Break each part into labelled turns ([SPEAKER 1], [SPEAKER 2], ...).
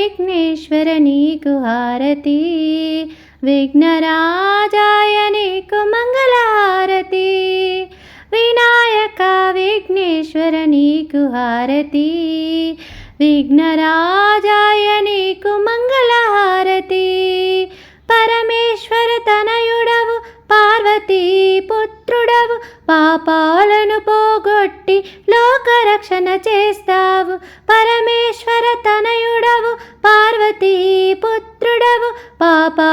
[SPEAKER 1] విఘ్నేశ్వర నీకు హారతి విఘ్నరాజాయ నీకు మంగళహారతి వినాయక విఘ్నేశ్వర నీకు హారతి విఘ్నరాజాయ నీకు మంగళహారతి పరమేశ్వర తనయుడవు పార్వతీ పుత్రుడవు పాపాలను పోగొట్టి లోకరక్షణ చేస్తా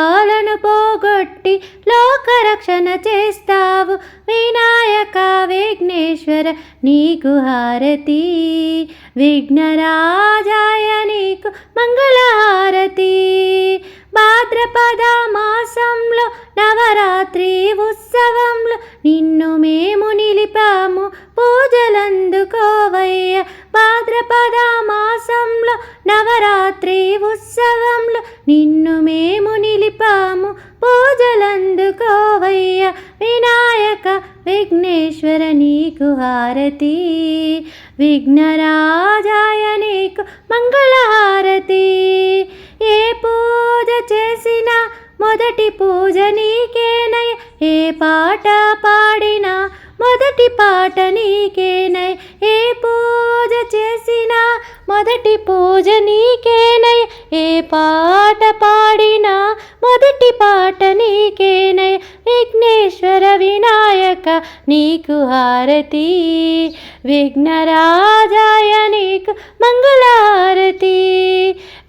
[SPEAKER 1] పాపాలను పోగొట్టి లోకరక్షణ చేస్తావు. వినాయక విఘ్నేశ్వర నీకు హారతి. విఘ్నరాజాయ నీకు మంగళహారతి భాద్రపద మాసంలో నవరాత్రి ఉత్సవంలో నిన్ను మేము నిలిపాము. పూజలందుకో విఘ్నేశ్వర నీకు హారతి. విఘ్నరాజాయ నీకు మంగళహారతి. ఏ పూజ చేసినా మొదటి పూజ నీకేనై. ఏ పాట పాడినా మొదటి పాట నీకేనై. ఏ పూజ చేసినా మొదటి పూజ నీకేనై. ఏ పాట పాడి నీకు హారతి. విఘ్నరాజాయ నీకు మంగళహారతి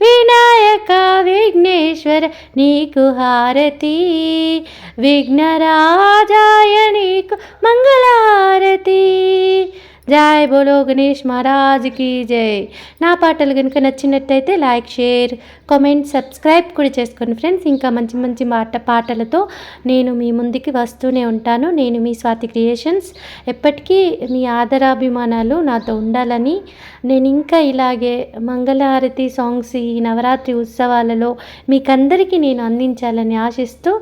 [SPEAKER 1] వినాయక విఘ్నేశ్వర నీకు హారతి. విఘ్నరాజాయ నీ జై బోలో గణేష్ మహారాజ్కి జై. నా పాటలు కనుక నచ్చినట్టయితే లైక్ షేర్ కామెంట్ సబ్స్క్రైబ్ కూడా చేసుకోండి ఫ్రెండ్స్. ఇంకా మంచి మంచి మాట పాటలతో నేను మీ ముందుకి వస్తూనే ఉంటాను. నేను మీ స్వాతి క్రియేషన్స్. ఎప్పటికీ మీ ఆదరాభిమానాలు నాతో ఉండాలని నేను ఇంకా ఇలాగే మంగళహారతి సాంగ్స్ ఈ నవరాత్రి ఉత్సవాలలో మీకందరికీ నేను అందించాలని ఆశిస్తూ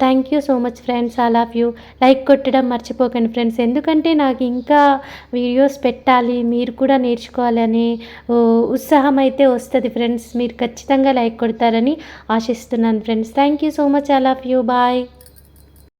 [SPEAKER 1] thank you so much friends all of you like కొట్టడం మర్చిపోకండి ఫ్రెండ్స్ ఎందుకంటే నాకు ఇంకా వీడియోస్ పెట్టాలి మీరు కూడా నేర్చుకోవాలని ఉత్సాహం అయితే వస్తుంది ఫ్రెండ్స్ మీరు ఖచ్చితంగా లైక్ కొడతారని ఆశిస్తున్నాను friends thank you so much all of you bye